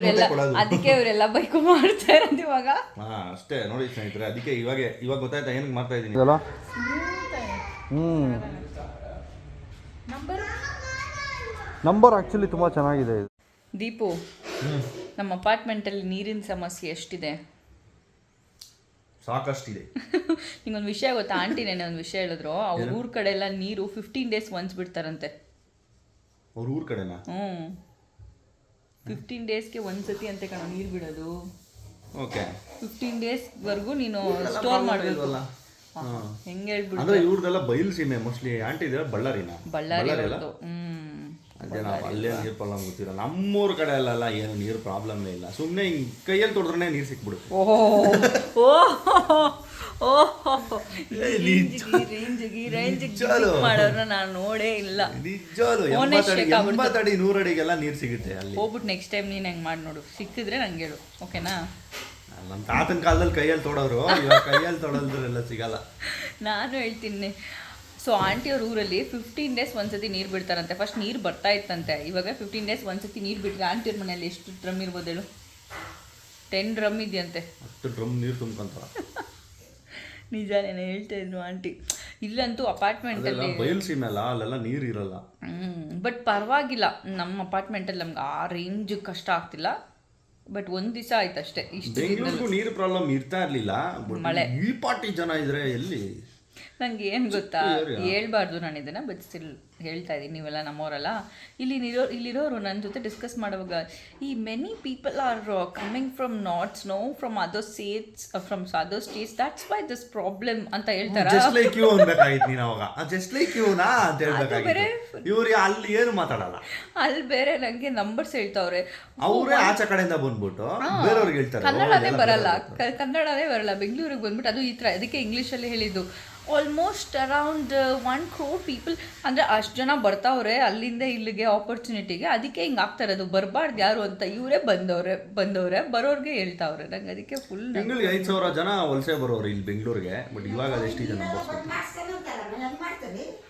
ಅದಕ್ಕೆ ಇವರೆಲ್ಲ ಬೈಕು ಮಾಡ್ತಾ ಇರೋದು ಇವಾಗ. ಹಾ ಅಷ್ಟೇ ನೋಡಿ ಸ್ನೇಹಿತರೆ ಅದಕ್ಕೆ ಇವಾಗ ಇವಾಗ ಗೊತ್ತಾಯ್ತಾ ಏನಕ್ಕೆ ಮಾಡ್ತಾ ಇದ್ದೀನಿ? ಅಲ್ಲ ಹ್ಞೂ ನಂಬರ್ ಆಕ್ಚುಲಿ ತುಂಬಾ ಚೆನ್ನಾಗಿದೆ ಇದು. ದೀಪು ನಮ್ಮ ಅಪಾರ್ಟ್ಮೆಂಟ್ ಅಲ್ಲಿ ನೀರಿನ ಸಮಸ್ಯೆ ಎಷ್ಟಿದೆ? ಸಾಕಷ್ಟಿದೆ. ನಿಂಗೊಂದು ವಿಷಯ ಗೊತ್ತಾ? ಆಂಟಿ ನೆನೆ ಒಂದು ವಿಷಯ ಹೇಳಿದ್ರು. ಅವ್ರ ಊರ್ ಕಡೆ ಎಲ್ಲ ನೀರು ಫಿಫ್ಟೀನ್ ಡೇಸ್ ಒನ್ಸ್ ಬಿಡ್ತಾರಂತೆ. ಅವ್ರ ಊರ್ ಕಡೆನಾ? ಹ್ಞೂ ಫಿಫ್ಟೀನ್ ಡೇಸ್ಗೆ ಒಂದ್ಸತಿ ಅಂತೆ ಕಣ ನೀರು ಬಿಡೋದು. ಓಕೆ ಫಿಫ್ಟೀನ್ ಡೇಸ್ವರೆಗೂ ನೀನು ಸ್ಟೋರ್ ಮಾಡಬೇಕು. ಹೆಂಗೆ ಹೇಳ್ಬಿಡು ಅಂದ್ರೆ ಇವ್ರದೆಲ್ಲ ಬಯಲು ಸೀಮೆ ಮೋಸ್ಟ್ಲಿ ಆಂಟಿ ಇದೆ ಬಳ್ಳಾರಿನ. ಬಳ್ಳಾರಿ ಹ್ಮ್. ಅದೇ ನಾವು ಅಲ್ಲೇ ನೀರು ಪ್ರಾಬ್ಲಮ್ ಗೊತ್ತಿಲ್ಲ. ನಮ್ಮೂರ ಕಡೆ ಅಲ್ಲೆಲ್ಲ ಏನು ನೀರು ಪ್ರಾಬ್ಲಮ್ ಇಲ್ಲ. ಸುಮ್ಮನೆ ಹಿಂಗೆ ಕೈಯಲ್ಲಿ ತೊಡೆದ್ರೆ ನೀರು ಸಿಕ್ಬಿಡುತ್ತೆ. ಓಹೋ. ಓಹೋ. ಓಹೋ ರೇಂಜಿಗೆ ರೇಂಜಿಗೆ ಮಾಡೋರ್ನ ನಾನು ನೋಡೇ ಇಲ್ಲ. ಎಂಬತ್ತಡಿ ನೂರಡಿಗೆಲ್ಲ ನೀರು ಸಿಗುತ್ತೆ ಅಲ್ಲಿ. ಹೋಗ್ಬಿಟ್ಟು ನೆಕ್ಸ್ಟ್ ಟೈಮ್ ನೀನು ಹೆಂಗ್ ಮಾಡಿ ನೋಡು. ಸಿಕ್ಕಿದ್ರೆ ನಂಗೆ ಹೇಳು ಓಕೆನಾ? ನಮ್ಮ ತಾತನ ಕಾಲದಲ್ಲಿ ಕೈಯಲ್ಲಿ ತೊಡೋರು ಇವಾಗ ಕೈಯಲ್ಲಿ ತೊಡಲ್ದ್ರೆಲ್ಲ ಸಿಗಲ್ಲ. ನಾನು ಹೇಳ್ತೀನಿ. ಸೊ ಆಂಟಿ ಅವ್ರ ಊರಲ್ಲಿ ಫಿಫ್ಟೀನ್ ಡೇಸ್ ಒಂದ್ಸತಿ ನೀರು ಬಿಡ್ತಾರಂತೆ. ಫಸ್ಟ್ ನೀರು ಬರ್ತಾ ಇತ್ತಂತೆ. ಇವಾಗ ಫಿಫ್ಟೀನ್ ಡೇಸ್ ಒಂದ್ಸತಿ ನೀರು ಬಿಟ್ಟರೆ ಆಂಟಿ ಅವ್ರ ಮನೆಯಲ್ಲಿ ಎಷ್ಟು ಡ್ರಮ್ ಇರ್ಬೋದು ಹೇಳು? ಟೆನ್ ಡ್ರಮ್ ಇದೆಯಂತೆ. ಅಷ್ಟು ಡ್ರಮ್ ನೀರು ತುಂಬ್ಕೊಂತಾರ. ನಿಜಾನೇನೆ ಹೇಳ್ತಾ ಇದ್ರು ಆಂಟಿ. ಇಲ್ಲಂತೂ ಅಪಾರ್ಟ್ಮೆಂಟ್ ಅಪಾರ್ಟ್ಮೆಂಟಲ್ಲಿ ಬಯಲು ಸೀಮೆ ಅಲ್ಲ ಅಲ್ಲೆಲ್ಲ ನೀರು ಇರಲ್ಲ. ಬಟ್ ಪರವಾಗಿಲ್ಲ. ನಮ್ಮ ಅಪಾರ್ಟ್ಮೆಂಟಲ್ಲಿ ನಮ್ಗೆ ಆ ರೇಂಜ್ ಕಷ್ಟ ಆಗ್ತಿಲ್ಲ. ಬಟ್ ಒಂದ್ ದಿವಸ ಆಯ್ತು ಅಷ್ಟೇ. ಇಷ್ಟು ಬೆಂಗಳೂರಿಗೂ ನೀರು ಪ್ರಾಬ್ಲಮ್ ಇರ್ತಾ ಇರ್ಲಿಲ್ಲ ಮಳೆ. ಈ ಪಾರ್ಟಿ ಜನ ಇದ್ರೆ ಎಲ್ಲಿ? ನಂಗೆ ಏನು ಗೊತ್ತಾ? ಹೇಳ್ಬಾರ್ದು ನಾನು ಇದನ್ನ ಬಟ್ ಸ್ಟಿಲ್ ಹೇಳ್ತಾ ಇದ್ದೀನಿ ನೀವೆಲ್ಲ ನಮ್ಮವರಲ್ಲ. ಇಲ್ಲಿ ಇರೋ ಇಲ್ಲಿರೋರು ನನ್ನ ಜೊತೆ ಡಿಸ್ಕಸ್ ಮಾಡುವಾಗ ಈ many people are coming from north no from other states from other states that's why this problem ಅಂತ ಹೇಳ್ತಾರೆ? ಜಸ್ಟ್ ಲೈಕ್ ಯು ಅನ್ಬೇಕಾಗಿತ್ತು ನೀನು ಅವಾಗ. ಜಸ್ಟ್ ಲೈಕ್ ಅಂತ ಹೇಳ್ಬೇಕಾಗಿತ್ತು. ಇವ್ರು ಅಲ್ಲಿ ಏನು ಮಾತಾಡಲ್ಲ. ಅಲ್ಲಿ ಬೇರೆ ನನಗೆ ನಂಬರ್ಸ್ ಹೇಳ್ತಾವ್ರೆ. ಅವರೇ ಆಚೆ ಕಡೆಯಿಂದ ಬಂದ್ಬಿಟ್ಟು ಬೇರೆಯವ್ರಿಗೆ ಹೇಳ್ತಾರೆ. ಕನ್ನಡನೇ ಬರಲ್ಲ. ಕನ್ನಡನೇ ಬರಲ್ಲ. ಬೆಂಗಳೂರಿಗೆ ಬಂದ್ಬಿಟ್ಟು ಅದು ಈ ಥರ ಅದಕ್ಕೆ ಇಂಗ್ಲೀಷಲ್ಲಿ ಹೇಳಿದ್ದು. Almost around one crore people ಅಂದರೆ ಅಷ್ಟು ಜನ ಬರ್ತಾವ್ರೆ ಅಲ್ಲಿಂದ ಇಲ್ಲಿಗೆ ಆಪರ್ಚುನಿಟಿಗೆ ಅದಕ್ಕೆ ಹಿಂಗೆ ಆಗ್ತಾರೆ ಅದು ಬರಬಾರ್ದು ಯಾರು ಅಂತ ಇವರೇ ಬಂದವ್ರೆ ಬಂದವ್ರೆ ಬರೋರಿಗೆ ಹೇಳ್ತಾವ್ರೆ. ನಂಗೆ ಅದಕ್ಕೆ ಫುಲ್ ತಿಂಗಳಿಗೆ ಐದು ಸಾವಿರ ಜನ ವಲಸೆ ಬರೋರು ಇಲ್ಲಿ ಬೆಂಗಳೂರಿಗೆ ಬಟ್ ಇವಾಗ ಅದೆಷ್ಟಿದೆ ಜನ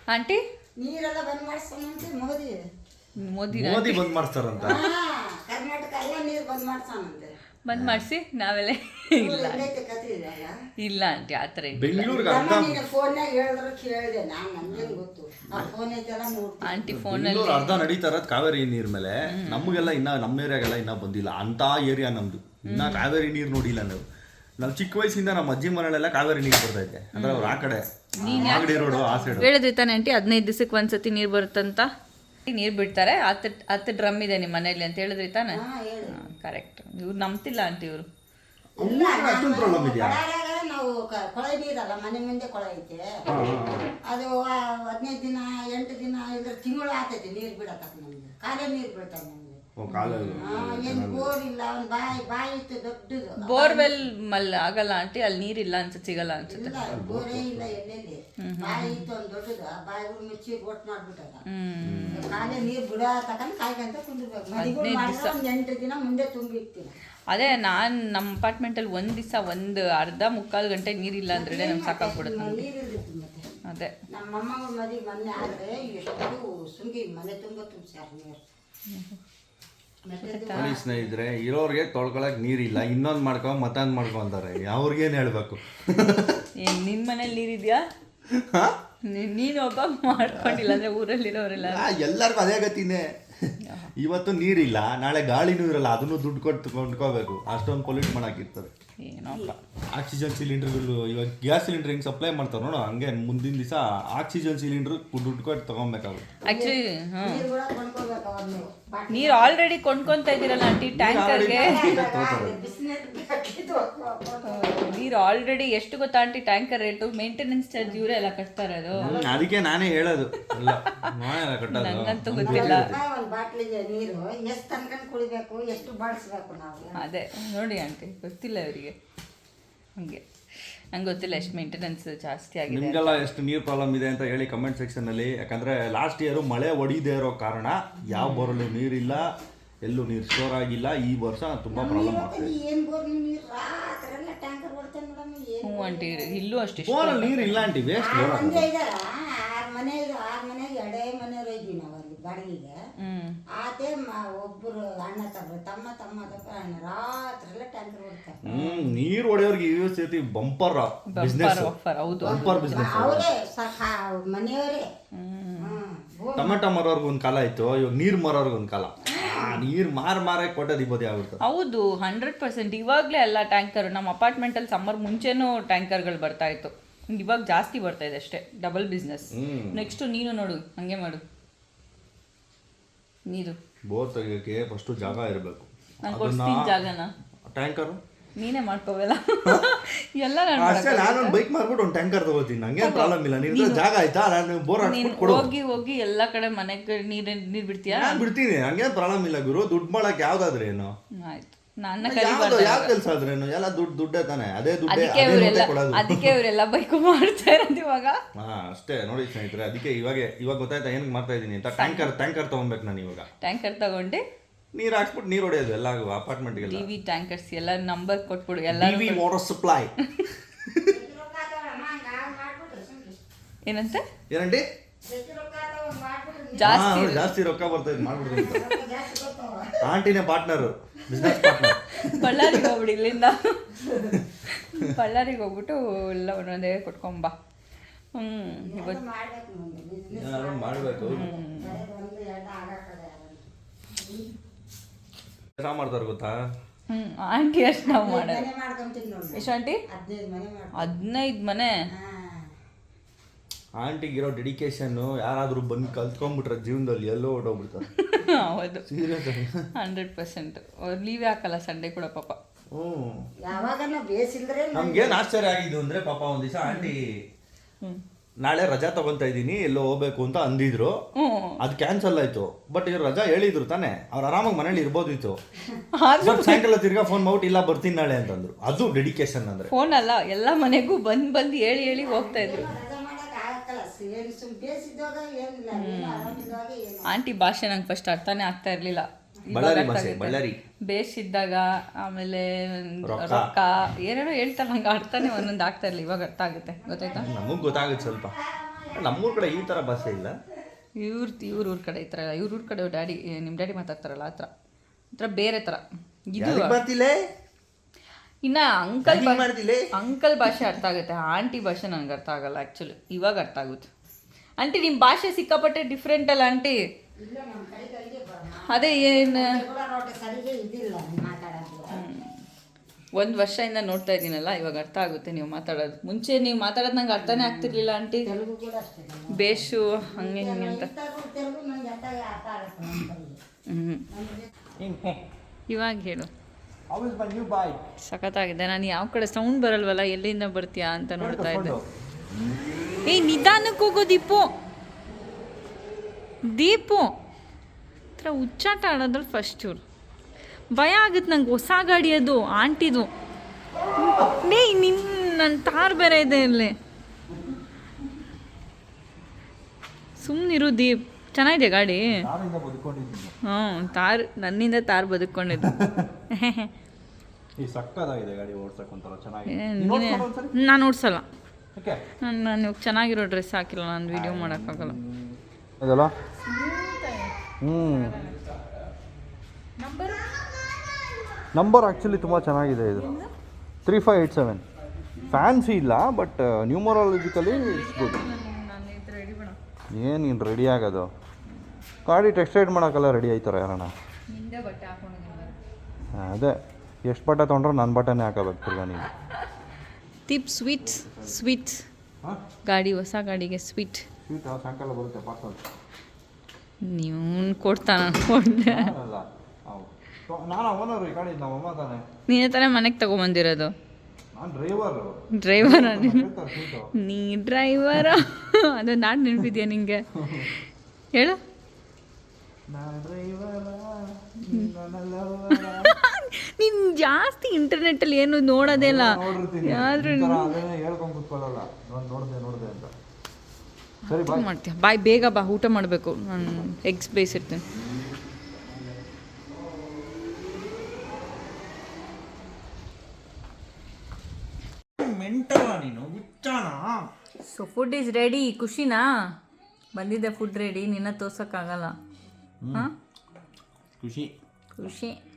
ಆಂಟಿ? ನೀರೆಲ್ಲ ಬಂದ್ ಮಾಡ್ಸ್ಕೊಂಬಂತ ಮೋದಿ. ಮೋದಿ ಮೋದಿ ಬಂದ್ ಮಾಡ್ತಾರಂತ ಕರ್ನಾಟಕ ಎಲ್ಲ ನೀರು ಬಂದ್ ಬಂದ್ ಮಾಡಿಸಿ ನಾವೆಲ್ಲ ಇಲ್ಲ. ಇಲ್ಲ ಆಂಟಿ ಆ ಥರ ಆಂಟಿ ಬೆಂಗಳೂರಿಗೆ ಫೋನ್ ಆಂಟಿ ಫೋನಲ್ಲಿ ಅರ್ಧ ನಡೀತಾರ ಇರೋದು ಕಾವೇರಿ ನೀರ್ ಮೇಲೆ. ನಮಗೆಲ್ಲ ಇನ್ನ ನಮ್ಮ ಏರಿಯಾಗೆಲ್ಲ ಇನ್ನ ಬಂದಿಲ್ಲ. ಅಂತ ಏರಿಯಾ ನಮ್ದು. ಇನ್ನ ಕಾವೇರಿ ನೀರ್ ನೋಡಿಲ್ಲ ನಾವು. ನಾವು ಚಿಕ್ಕ ವಯಸ್ಸಿಂದ ನಮ್ಮ ಅಜ್ಜಿ ಮನೆಯಲ್ಲೆಲ್ಲ ಕಾವೇರಿ ನೀರು ಬರ್ತಾ ಇದೆ. ಅಂದ್ರೆ ಅವ್ರು ಆ ಕಡೆ. ಮಾಗಡಿ ರೋಡು ಆ ಸೈಡ್ ಹೇಳಿದ್ರಿ ತಾನೆ ಆಂಟಿ ಹದಿನೈದು ದಿವಸಕ್ಕೆ ಒಂದ್ಸತಿ ನೀರು ಬರುತ್ತಂತ? ನೀರು ಬಿಡ್ತಾರೆ ಹತ್ತು ಹತ್ತು ಡ್ರಮ್ ಇದೆ ನಿಮ್ಮ ಮನೇಲಿ ಅಂತ ಹೇಳಿದ್ರಿ ತಾನೆ? ಕರೆಕ್ಟ್ ಇವ್ರು ನಂಬ್ತಿಲ್ಲ ಆಂಟಿ ಇವರು. ಇಲ್ಲ ಅಷ್ಟೊಂದು ಪ್ರಾಬ್ಲಮ್ ಇದೆಯಾ? ಬಳ್ಳಾರ್ಯಾಗ ನಾವು ಕ- ಕೊಳವೆ ನೀರಲ್ಲ ಮನೆ ಮುಂದೆ ಕೊಳ ಐತೆ. ಅದು ಹದಿನೈದು ದಿನ ಎಂಟು ದಿನ ಇದ್ರ ತಿಂಗಳು ಆತೈತಿ ನೀರು ಬಿಡತ್ತ ನಮ್ಗೆ. ಕಾಲೇ ನೀರು ಬಿಡ್ತಾವೆ ನಮ್ಗೆ. ಓ, ಕಾಲಲ್ಲಿ ಆ, ಏನ್ ಬೋರ್ ಇಲ್ಲ ಒಂದ್ ಬಾಯಿ ಬಾಯಿ ಇತ್ತು ದೊಡ್ಡದು. ಬೋರ್ವೆಲ್ ಮಲ್ ಆಗಲ್ಲ ಆಂಟಿ ಅಲ್ಲಿ ನೀರಿಲ್ಲ ಅನ್ಸುತ್ತೆ ಸಿಗಲ್ಲ ಅನ್ಸುತ್ತೆ. ಇಲ್ಲ ಬೋರೇ ಇಲ್ಲ ಎಲ್ಲೆಲ್ಲಿ. ಬಾಯಿ ಇತ್ತು ಒಂದು ದೊಡ್ಡದು ಆ ಬಾಯಿಗಳು ಮುಚ್ಚಿ ಒಟ್ಟು ಮಾಡ್ಬಿಟ್ಟದ. ಕಾಲೇ ನೀರು ಬಿಡ ತಕೊಂಡ್ ಕಾಯ್ಕಂತ ಕುಂದಿರ್ಬೇಕು. ಮರಿಗಳು ಮಾಡಿದ್ರೆ ಒಂದ್ ಎಂಟು ದಿನ ಮುಂದೆ ತುಂಬಿ ಇಕ್ತೀನಿ ಅದೇ ನಾನು ನಮ್ಮ ಅಪಾರ್ಟ್ಮೆಂಟಲ್ಲಿ ಒಂದು ದಿವಸ ಒಂದು ಅರ್ಧ ಮುಕ್ಕಾಲು ಗಂಟೆ ನೀರಿಲ್ಲ ಅಂದ್ರೆ ನಮ್ಗೆ ಸಾಕಾಗ್ಬಿಡುತ್ತೆ ನಮ್ಗೆ. ನೀರ್ ಇರ್ಬೇಕು ಮತ್ತೆ. ಅದೇ. ನಮ್ಮ ಅಮ್ಮ ಮದುವೆ ಮೊನ್ನೆ ಆದರೆ ಎಷ್ಟು ಸುಂಗಿ ಮನೆ ತುಂಬ ತುಂಬಿಸ್ಯಾರ ನೀರು. ನೋಡಿ ಸ್ನೇಹಿತರೆ ಇರೋರಿಗೆ ತೊಳ್ಕೊಳಕ್ ನೀರಿಲ್ಲ ಇನ್ನೊಂದ್ ಮಾಡ್ಕೊ ಮತ್ತೊಂದ್ ಮಾಡ್ಕೊಂತಾರೆ ಅವ್ರಿಗೇನ್ ಹೇಳ್ಬೇಕು? ನಿನ್ನ ಮನೇಲಿ ನೀರಿದ್ಯಾ ನೀನು ಒಬ್ಬ ಮಾಡ್ಕೊಂಡಿಲ್ಲ ಅಂದ್ರೆ ಊರಲ್ಲಿರೋರೆಲ್ಲ. ಎಲ್ಲರಿಗೂ ಅದೇ ಗತಿನೇ ಇವತ್ತು ನೀರಿಲ್ಲ ನಾಳೆ ಗಾಳಿನೂ ಇರಲ್ಲ ಅದನ್ನು ದುಡ್ಡು ಕೊಟ್ಟು ಕೊಂಡ್ಕೋಬೇಕು. ಅಷ್ಟೊಂದು ಪೊಲ್ಯೂಟ್ ಮಾಡಾಕಿರ್ತದೆ. ಏನೋಪ್ಪ ಆಕ್ಸಿಜನ್ ಸಿಲಿಂಡರ್ಗಳು ಇವಾಗ ಗ್ಯಾಸ್ ಸಿಲಿಂಡರ್ ಹೆಂಗೆ ಸಪ್ಲೈ ಮಾಡ್ತಾರೆ ನೋಡೋ ಹಂಗೆ ಮುಂದಿನ ದಿವಸ ಆಕ್ಸಿಜನ್ ಸಿಲಿಂಡರ್ ದುಡ್ಡು ಕೊಟ್ಟು ತಗೊಬೇಕಾಗುತ್ತೆ ಆಕ್ಚುಲಿ ಹಾಂ ನೀರು ಆಲ್ರೆಡಿ ಕೊಂಡ್ಕೊಂತ ಇದ್ದೀರಲ್ಲ ಆಂಟಿ ಟ್ಯಾಂಕರ್ಗೆ ನೀರು ಆಲ್ರೆಡಿ ಎಷ್ಟು ಗೊತ್ತಾ aunty tanker rate maintenance charge ಇವರೇ ಎಲ್ಲ ಕಟ್ತಾರೆ ಅದು. ಅದಕ್ಕೆ ನಾನೇ ಹೇಳೋದು. ಕಟ್ಟೋದು. ನಂಗಂತೂ ಗೊತ್ತಿಲ್ಲ. ಒಂದು ಬಾಟ್ಲಿಗೆ ನೀರು ಎಷ್ಟು ಕುಡಿಬೇಕು ಎಷ್ಟು ನಾವು? ಅದೇ ನೋಡಿ ಆಂಟಿ ಗೊತ್ತಿಲ್ಲ ಅವರಿಗೆ. ಹಂಗೆ. ನಂಗೆ ಗೊತ್ತಿಲ್ಲ ಎಷ್ಟು ಮೇಂಟೆನೆನ್ಸ್ ಜಾಸ್ತಿ ಆಗಿದೆ ನಿಮ್ಗೆಲ್ಲ ಎಷ್ಟು ನೀರು ಪ್ರಾಬ್ಲಮ್ ಇದೆ ಅಂತ ಹೇಳಿ ಕಮೆಂಟ್ ಸೆಕ್ಷನ್ ಅಲ್ಲಿ. ಯಾಕಂದ್ರೆ ಲಾಸ್ಟ್ ಇಯರ್ ಮಳೆ ಹೊಡಿದೇ ಇರೋ ಕಾರಣ ಯಾವ ಬೋರಲ್ಲೂ ನೀರಿಲ್ಲ ಎಲ್ಲೂ ನೀರು ಸ್ಟೋರ್ ಆಗಿಲ್ಲ. ಈ ವರ್ಷ ತುಂಬಾ ಪ್ರಾಬ್ಲಮ್ ಆಗ್ತಿದೆ ಏನ್ ಬೋರ್ ನೀರು ಟ್ಯಾಂಕರ್ ಬರ್ತೇನೆ ಮೇಡಮ್ ಏನು ಹ್ಞೂ ಆಂಟಿ ಇಲ್ಲೂ ಅಷ್ಟೇ ಫೋನಲ್ಲಿ ನೀರು ಇಲ್ಲ. ಆಂಟಿ ವೇಸ್ಟ್ ಇದಾರ ಮನೆ ಇದೆ ಆರು ಮನೆಗೆ ಎರಡೇ ಮನೆಯವ್ರು ಇದ್ವಿ ನಾವು ಅಲ್ಲಿ ಬಾಡಿಗೆಗೆ. ಹ್ಮ್. ಆತೆ ಒಬ್ಬರು ಅಣ್ಣ ತಮ್ಮ ತಮ್ಮ ತಮ್ಮ ತಪ್ಪ ಅಣ್ಣ ರಾತ್ರಿ ಎಲ್ಲ ಟ್ಯಾಂಕರ್ ಹೊಡ್ತಾರೆ ನೀರ್ ಹೊಡೆಯೋರ್ಗೆ ಈ ಸತಿ ಬಂಪರ್ ಬಿಸ್ನೆಸ್ ಬಂಪರ್ ಬಿಸ್ನೆಸ್ ಅವರೇ ಸಹ ಮನೆಯವರೇ. ಟೊಮೆಟೊ ಮರೋರ್ಗೆ ಒಂದು ಕಾಲ ಇತ್ತು ಇವಾಗ ನೀರ್ ಮರೋರ್ಗೆ ಒಂದ್ ಕಾಲ. ಆ, ನೀರ್ ಮಾರ್ ಮಾರೇ ಕೊಟ್ಟದಿಬೋದು ಆಗುತ್ತೆ ಹೌದು ಹಂಡ್ರೆಡ್ ಪರ್ಸೆಂಟ್ ಇವಾಗಲೇ ಎಲ್ಲ ಟ್ಯಾಂಕರ್ ನಮ್ಮ ಅಪಾರ್ಟ್ಮೆಂಟಲ್ಲಿ ಸಮ್ಮರ್ ಮುಂಚೆನೂ ಟ್ಯಾಂಕರ್ಗಳು ಬರ್ತಾ ಇತ್ತು. ಇವಾಗ ಜಾಸ್ತಿ ಬರ್ತಾ ಇದೆ ಅಷ್ಟೇ ಡಬಲ್ ಬಿಸ್ನೆಸ್ ನೆಕ್ಸ್ಟ್ ನೀನು ನೋಡು ಹಂಗೆ ಮಾಡು. ನೀರು. ಬೋರ್ ತೆಗಿಯೋಕೆ ಫಸ್ಟ್ ಜಾಗ ಇರಬೇಕು. ನಾನು ಕೊಡ್ತೀನಿ ಜಾಗನ. ಟ್ಯಾಂಕರ್ ನೀನೇ ಮಾಡ್ಕೋಬೇಲ್ಲ ಎಲ್ಲ ನಾನು ಅಷ್ಟೇ ನಾನು ಬೈಕ್ ಮಾರ್ಬಿಟ್ಟು ಒಂದು ಟ್ಯಾಂಕರ್ ತಗೋತೀನಿ. ನಂಗೆ ಪ್ರಾಬ್ಲಮ್ ಇಲ್ಲ. ನೀನು ಜಾಗ ಆಯ್ತಾ? ನಾನು ಬೋರ್ ಹಾಕ್ಬಿಟ್ಟು ಹೋಗಿ ಹೋಗಿ ಎಲ್ಲ ಕಡೆ ಮನೆಗೆ ನೀರು ನೀರು ಬಿಡ್ತೀಯಾ? ನಾನು ಬಿಡ್ತೀನಿ. ಹಂಗೇನ್ ಪ್ರಾಬ್ಲಮ್ ಇಲ್ಲ ಗುರು. ದುಡ್ಡು ಮಾಡಕ್ಕೆ ಯಾವ್ದಾದ್ರೆ ಏನು ಆಯ್ತು. ನನ್ನ ಯಾವ ಕೆಲಸ ಆದ್ರೇನು? ಎಲ್ಲ ದುಡ್ಡು ದುಡ್ಡೇ ತಾನೆ? ಅದೇ ದುಡ್ಡೇ ಅದಕ್ಕೆ ಅದೇ ಇವರೆಲ್ಲ ದುಡ್ಡೇ ಕೊಡೋದು? ಅದಕ್ಕೆ ಇವರೆಲ್ಲ ಬೈಕು ಮಾಡ್ತಾ ಇರೋದು ಇವಾಗ. ಹಾ ಅಷ್ಟೇ. ನೋಡಿ ಸ್ನೇಹಿತರೆ ಅದಕ್ಕೆ ಇವಾಗ ಇವಾಗ ಗೊತ್ತಾಯ್ತಾ ಏನಕ್ಕೆ ಮಾಡ್ತಾ ಇದ್ದೀನಿ ಅಂತ? ಟ್ಯಾಂಕರ್ ಟ್ಯಾಂಕರ್ ತಗೊಬೇಕು ನಾನು ಇವಾಗ. ಟ್ಯಾಂಕರ್ ತಗೊಂಡು ನೀರು ಹಾಕ್ಬಿಟ್ಟು ನೀರು ಹೊಡೆಯೋದು ಎಲ್ಲ ಅಪಾರ್ಟ್ಮೆಂಟ್ಗೆಲ್ಲ. ಟಿವಿ ಟ್ಯಾಂಕರ್ಸ್ ಎಲ್ಲ ನಂಬರ್ ಕೊಟ್ಬಿಡು ಎಲ್ಲ ಟಿವಿ ವಾಟರ್ ಸಪ್ಲೈ. ಏನಂತೆ? ಏನಂಡಿ ಜಾಸ್ತಿ ಹಾ, ಜಾಸ್ತಿ ರೊಕ್ಕ ಬರ್ತದೆ ಮಾಡ್ಬಿಡ್ತೀನಿ. ಆಂಟಿನೇ ಪಾರ್ಟ್ನರ್ ಬಿಸ್ನೆಸ್ ಪಾರ್ಟ್ನರ್ ಬಳ್ಳಾರಿಗೆ ಹೋಗ್ಬಿಡಿ ಇಲ್ಲಿಂದ. ಬಳ್ಳಾರಿಗೆ ಹೋಗ್ಬಿಟ್ಟು ಎಲ್ಲ ಒಂದೊಂದೇ ಕೊಟ್ಕೊಂಬ ಹ್ಮ್ ಇವತ್ತು ಮಾಡ್ಬೇಕು ಮುಂದೆ business ಮಾಡಬೇಕು. ಒಂದು ಎರಡು ಆಗಕ್ಕದೆ ಕೆಲಸ ಮಾಡ್ತಾರೆ ಗೊತ್ತಾ? ಹ್ಮ್ ಆಂಟಿ ಅಷ್ಟು ನಾವು ಮಾಡೋದು ಮನೆ ಮಾಡ್ಕೊಂತೀನಿ ನೋಡಿ. ಎಷ್ಟು ಆಂಟಿ? ಹದಿನೈದು ಮನೆ ಮಾಡ್ತೀನಿ ಹದಿನೈದು ಮನೆ? ಹಾ. ಆಂಟಿಗಿರೋ ಡೆಡಿಕೇಶನ್ ಯಾರಾದರೂ ಬಂದು ಕಲ್ತ್ಕೊಂಡ್ಬಿಟ್ರೆ ಜೀವನದಲ್ಲಿ ಎಲ್ಲೋ ಹೊಟ್ಟೋಗ್ಬಿಡ್ತಾರೆ ಹೌದು. Serious hundred percent. ಅವ್ರು ಲೀವ್ ಹಾಕಲ್ಲ ಸಂಡೇ ಕೂಡ ಪಾಪ. ಹ್ಞೂ. ಯಾವಾಗನ ಬೇಸಿಲ್ದ್ರೆ ನಮ್ಗೇನ್ ಆಶ್ಚರ್ಯ ಆಗಿದ್ದು ಅಂದ್ರೆ ಪಾಪ ಒಂದು ದಿವಸ ಆಂಟಿ ನಾಳೆ ರಜಾ ತಗೊಂತಾ ಇದೀನಿ ಎಲ್ಲೋ ಹೋಗ್ಬೇಕು ಅಂತ ಅಂದಿದ್ರು. ಅದು ಕ್ಯಾನ್ಸಲ್ ಆಯ್ತು. ಬಟ್ ಇವ್ರು ರಜಾ ಹೇಳಿದ್ರು ತಾನೆ. ಅವ್ರು ಆರಾಮಾಗಿ ಮನೇಲಿ ಇರ್ಬೋದಿತ್ತು ಇತ್ತು. ಬಟ್ ಸಾಯಂಕಾಲ ತಿರ್ಗಾ ಫೋನ್ ಮಾಡ್ಬಿಟ್ಟು ಇಲ್ಲ ಬರ್ತೀನಿ ನಾಳೆ ಅಂತಂದ್ರು. ಅದು ಡೆಡಿಕೇಶನ್ ಅಂದ್ರೆ. ಫೋನ್ ಅಲ್ಲ ಎಲ್ಲ ಮನೆಗೂ ಬಂದ್ ಬಂದು ಹೇಳಿ ಹೇಳಿ ಹೋಗ್ತಾ ಇದ್ರು. ಆಂಟಿ ಭಾಷೆ ನಂಗೆ ಫಸ್ಟ್ ಅರ್ಥನೇ ಆಗ್ತಾ ಇರ್ಲಿಲ್ಲ. ಬೇಸ್ ಬಳ್ಳಾರಿ ಅರ್ಥ ಭಾಷೆ ಆಗುತ್ತೆ. ಬಳ್ಳಾರಿ. ಬೇಸಿದ್ದಾಗ ಆಮೇಲೆ ರೊಕ್ಕ. ಏನೇನೋ ಹೇಳ್ತಾರೆ ನಂಗೆ ಅರ್ಥನೇ ಒಂದೊಂದು ಆಗ್ತಾ ಇರಲಿ ಇವಾಗ ಅರ್ಥ ಆಗುತ್ತೆ. ಗೊತ್ತಾಯ್ತಾ? ನಮಗೆ ಗೊತ್ತಾಗುತ್ತೆ ಸ್ವಲ್ಪ. ನಮ್ಮೂರ್ ಕಡೆ ಈ ತರ ಭಾಷೆ ಇಲ್ಲ. ಇವ್ರ ಇವ್ರ ಊರ್ ಕಡೆ ಈ ಥರ ಇವ್ರ ಊರ್ ಕಡೆ ಡ್ಯಾಡಿ ನಿಮ್ಮ ಡ್ಯಾಡಿ ಮಾತಾಡ್ತಾರಲ್ಲ ಆ ಥರ ಈ ಥರ ಬೇರೆ ಥರ ಇದು ಬರ್ತಿಲ್ಲೇ ಇನ್ನ ಅಂಕಲ್ ಅಂಕಲ್ ಭಾಷೆ ಅರ್ಥ ಆಗುತ್ತೆ. ಆಂಟಿ ಭಾಷೆ ನನಗೆ ಅರ್ಥ ಆಗಲ್ಲ ಆ್ಯಕ್ಚುಲಿ ಇವಾಗ ಅರ್ಥ ಆಗುತ್ತೆ. ಆಂಟಿ ನಿಮ್ಮ ಭಾಷೆ ಸಿಕ್ಕಾಪಟ್ಟೆ ಡಿಫ್ರೆಂಟ್ ಅಲ್ಲ ಆಂಟಿ? ಅದೇ ಏನು ಒಂದ್ ವರ್ಷದಿಂದ ನೋಡ್ತಾ ಇದ್ದೀನಲ್ಲ ಇವಾಗ ಅರ್ಥ ಆಗುತ್ತೆ ನೀವು ಮಾತಾಡೋದು. ಮುಂಚೆ ನೀವು ಮಾತಾಡೋದು ನಂಗೆ ಅರ್ಥನೇ ಆಗ್ತಿರ್ಲಿಲ್ಲ ಆಂಟಿ. ತೆಲುಗು ಕೂಡ ಅಷ್ಟೇ ನಮ್ಮ ಬೇಷು ಹಂಗೆ ಹಿಂಗೆ ಅಂತ ಹ್ಞೂ ಇವಾಗ ಹೇಳು. ಸಖತ್ತಾಗಿದೆ. ನಾನು ಯಾವ ಕಡೆ ಸೌಂಡ್ ಬರಲ್ವಲ್ಲ ಎಲ್ಲಿಂದ ಬರ್ತೀಯಾ ಅಂತ ನೋಡ್ತಾ ಇದ್ದೆ. ಏ ನಿಧಾನಕ್ಕೆ ಹೋಗೋ ದೀಪು. ದೀಪು ಹತ್ರ ಹುಚ್ಚಾಟ ಆಡೋದ್ರಲ್ಲಿ ಫಸ್ಟ್ ಇವ್ರು ಭಯ ಆಗುತ್ತೆ ನಂಗೆ ಹೊಸ ಗಾಡಿ ಅದು ಆಂಟಿದು. ನೇ ನಿನ್ನ ನನ್ನ ತಾರ್ ಬೇರೆ ಇದೆ ಇಲ್ಲಿ ಸುಮ್ಮನಿರು ದೀಪ್. ಚೆನ್ನಾಗಿದೆ ಗಾಡಿ. ಹ್ಞೂ ತಾರ್ ನನ್ನಿಂದ ತಾರ್ ಬದುಕೊಂಡಿದ್ದು. ನೀನ್ ಓಡಿಸಲ್ಲ. ನಾನು ಇವಾಗ ಚೆನ್ನಾಗಿರೋ ಡ್ರೆಸ್ ಹಾಕಿಲ್ಲ ನಾನು ವಿಡಿಯೋ ಮಾಡೋಕ್ಕಾಗಲ್ಲ. ಹೌದಲ್ಲ ಹ್ಞೂ ನಂಬರ್ ಆ್ಯಕ್ಚುಲಿ ತುಂಬ ಚೆನ್ನಾಗಿದೆ ಇದು. Three five eight seven fancy ಇಲ್ಲ ಬಟ್ ನ್ಯೂಮರಾಲಜಿಕಲಿ ಇಟ್ಸ್ ಗುಡ್ ಏನು ನೀನು ರೆಡಿ ಆಗೋದು? ಗಾಡಿ ಟೆಸ್ಟ್ ರೈಡ್ ಮಾಡೋಕ್ಕೆಲ್ಲ ರೆಡಿ ಆಯ್ತಾರೆ ಯಾರಣ್ಣ? ಅದೇ. ಎಷ್ಟು ಬಟ್ಟೆ ತೊಗೊಂಡ್ರೆ ನನ್ನ ಬಟ್ಟೆನೇ ಹಾಕೋಬೇಕು ತಿರ್ಗ ನೀವು ಟಿಪ್ ಸ್ವೀಟ್ ಸ್ವೀಟ್ ಗಾಡಿ ಹೊಸ ಗಾಡಿಗೆ ಸ್ವೀಟ್ ಸಾಯಂಕಾಲ ಬರುತ್ತೆ ಪಾರ್ಸಲ್. ನೀವು ಕೊಡ್ತಾನ ನಾನು ತಾನೆ. ಮನೆಗೆ ತಗೊಂಬಂದಿರೋದು. ಡ್ರೈವರ್ ನೀ ಡ್ರೈವರ ಅದು ನಾನು ನೆನಪಿದ್ಯಾ ನಿಂಗೆ? ಹೇಳು. ನಾನು ಜಾಸ್ತಿ ಇಂಟರ್ನೆಟ್ ಇಂಟರ್ನೆಟ್ಟಲ್ಲಿ ಏನು ನೋಡೋದೇ ಇಲ್ಲ ನೋಡಿರ್ತೀನಿ. ಆದ್ರೂ ಈ ಥರ ಅದನ್ನೇ ಹೇಳ್ಕೊಂಡು ಕೂತ್ಕೊಳ್ಳಲ್ಲ. ನಾನು ನೋಡಿದೆ ನೋಡಿದೆ ಅಂತ. ಸರಿ ಬಾಯ್ ಮಾಡ್ತೀಯ? ಬಾಯ್ ಬೇಗ ಬಾ ಊಟ ಮಾಡಬೇಕು. ನಾನು ಎಗ್ಸ್ ಬೇಯಿಸಿರ್ತೀನಿ ಮೆಂಟಲ ನೀನು ಹುಚ್ಚಾಣ ಸೊ ಫುಡ್ ಈಸ್ ರೆಡಿ ಖುಷಿನಾ? ಬಂದಿದ್ದೆ ಫುಡ್ ರೆಡಿ ನಿನ್ನ ತೋರ್ಸೋಕ್ಕಾಗಲ್ಲ. う、しい。美味しい。